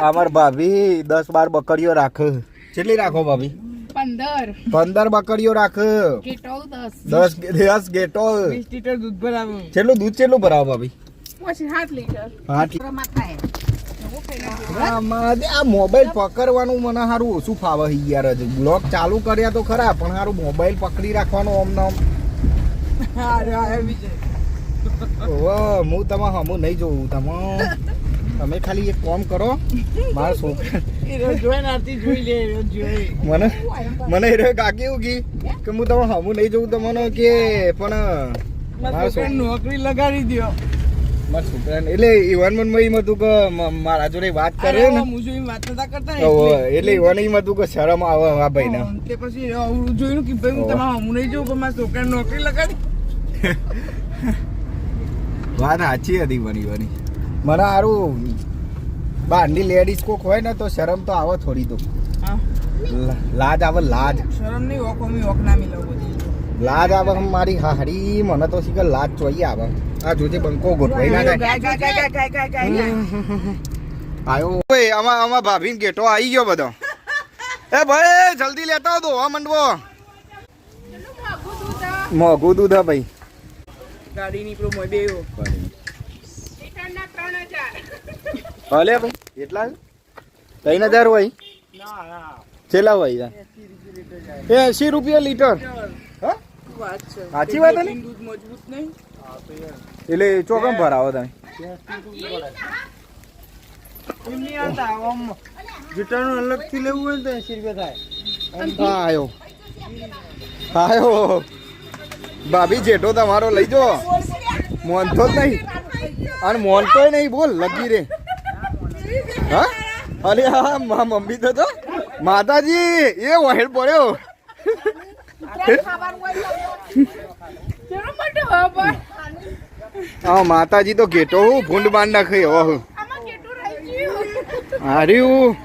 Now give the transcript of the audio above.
અમાર ભાભી દસ બાર બકરીઓ રાખે. કેટલી રાખો ભાભી? પંદર. પંદર બકરીઓ રાખ. દસ. દસ ગેટો. વીસ લીટર દૂધ ભરાવું. છેલ્લું દૂધ છેલ્લું ભરાવો ભાભી. સાત લીટર આ મોબાઈલ પકડવાનું મને સારું ઓછું ફાવે યાર. જ બ્લોગ ચાલુ કર્યા તો ખરા પણ સારું મોબાઈલ પકડી રાખવાનો આમ નામ અરે આ બી છે. ઓવે, હું તમે હમું નહીં જોઉં તમે તમે ખાલી એક કોમ કરો. મારા છોકરા મને મને એ કાકી એવું કી કે હું તમે હમું નહીં જોઉં તમને કે પણ મારા છોકરા નોકરી લગાડી દો મારા છોકરાને એટલે ઈવન મન એમ હતું કે મારા જોડે વાત કરે ને. હું જોઈ વાત નતા કરતા એટલે. ઈવન એમ હતું કે શરમ આવે આ ભાઈને. તે પછી હું જોયું કે ભાઈ હું તમે તમારા હમું નહીં જવું પણ મારા છોકરાને નોકરી લગાડી. વાત સાચી હતી બની બની મને સારું બહારની લેડીઝ કોક હોય ને તો શરમ તો આવે થોડી તો. લાજ આવે લાજ. શરમ નહીં ઓક ઓમી ઓક ના મિલો લાજ આવે મારી હાડી મને તો શીખે લાજ જોઈએ આવે. આ જોજે બંકો ગોઠવાઈ ના જાય. આયો. ઓય આમાં આમાં ભાભીન ગેટો આવી ગયો બધો. એ ભાઈ જલ્દી લેતા આવો દોવા મંડવો. મોઘું દૂધ હે ભાઈ. ગાડીની પ્રોમો બે એવો લીટરના ત્રણ હજાર ભલે ભાઈ એટલા ત્રણ હજાર હોય કેટલા હોય એ એસી રૂપિયા લીટર હા સાચી વાત ને? દૂધ મજબૂત નહીં એટલે ચોકમ ભરાવો તમે જીટાનું અલગથી લેવું હોય ને તો એસી રૂપિયા થાય આયો આયો ભાભી જેઠો તમારો લઈ જો મોનતો જ નહીં અને મોનતોય નહીં બોલ લગી રે. હા? અરે હા મા મમ્મી તો તો. માતાજી એ વહેડ પડ્યો. હા માતાજી તો ઘેટો હું ભૂંડ બાંધ નાખે હવે હાર્યું.